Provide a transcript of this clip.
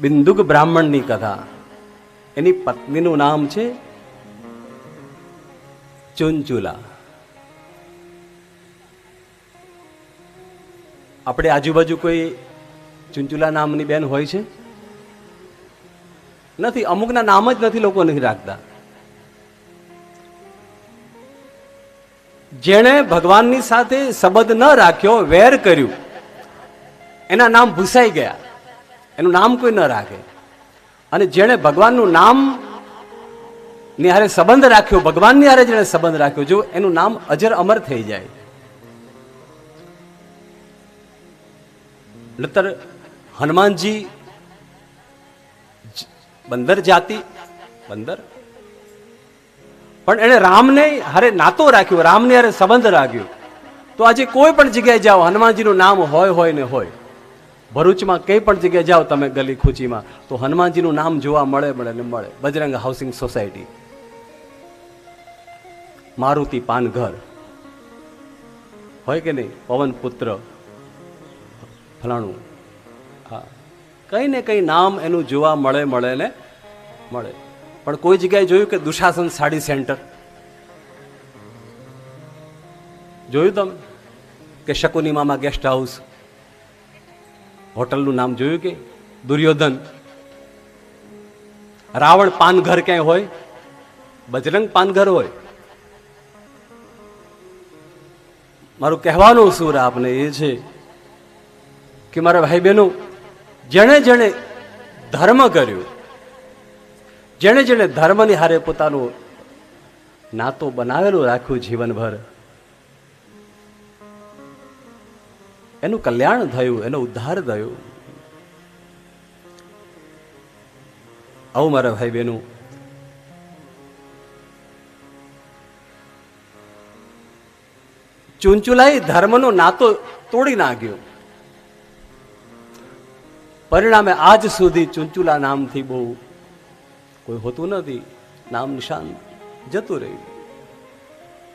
બિંદુક બ્રાહ્મણની કથા. એની પત્નીનું નામ છે ચુંચુલા. આપણે આજુબાજુ કોઈ ચુંચુલા નામની બેન હોય છે? નથી, અમુકના નામ જ નથી લોકો નથી રાખતા. જેણે ભગવાનની સાથે સંબંધ ન રાખ્યો, વેર કર્યું, એના નામ ભૂસાઈ ગયા. એનું નામ કોઈ ન રાખે. અને જેણે ભગવાનનું નામની હારે સંબંધ રાખ્યો, ભગવાનની હારે જેણે સંબંધ રાખ્યો, જો એનું નામ અજર અમર થઈ જાય. નતર હનુમાનજી બંદર જાતિ, બંદર? પણ એણે રામને હારે નાતો રાખ્યો, રામને હારે સંબંધ રાખ્યો. તો આજે કોઈ પણ જગ્યાએ જાઓ, હનુમાનજીનું નામ હોય હોય ને હોય. ભરૂચમાં કંઈ પણ જગ્યાએ જાઓ તમે ગલી ખૂચીમાં, તો હનુમાનજીનું નામ જોવા મળે મળે ને મળે. Bajrang housing society. મારુતિ પાનઘર. હોય કે નહીં? પવન પુત્ર. ફલાણું. હા. કંઈ ને કંઈ નામ એનું જોવા મળે મળે ને મળે. પણ કોઈ જગ્યાએ જોયું કે દુશાસન સાડી સેન્ટર? જોયું તમે? કે શકુની મામા ગેસ્ટ હાઉસ? હોટલનું નામ જોયું કે? દુર્યોધન. રાવણ પાનઘર ક્યાંય હોય? બજરંગ પાનઘર હોય? મારું કહેવાનું સુર આપને એ છે કે મારા ભાઈ બહેનો જેણે જેણે ધર્મ કર્યું, જેણે જેણે ધર્મની હારે પોતાનું નાતો બનાવેલું રાખ્યું જીવનભર એનું કલ્યાણ થયું, એનો ઉદ્ધાર થયો. આવું મારા ભાઈ બહેનો. ચુંચુલાઈ ધર્મનો નાતો તોડી નાખ્યો. પરિણામે આજ સુધી ચુંચુલા નામથી બહુ કોઈ હોતું નથી. નામ નિશાન જતું રહ્યું.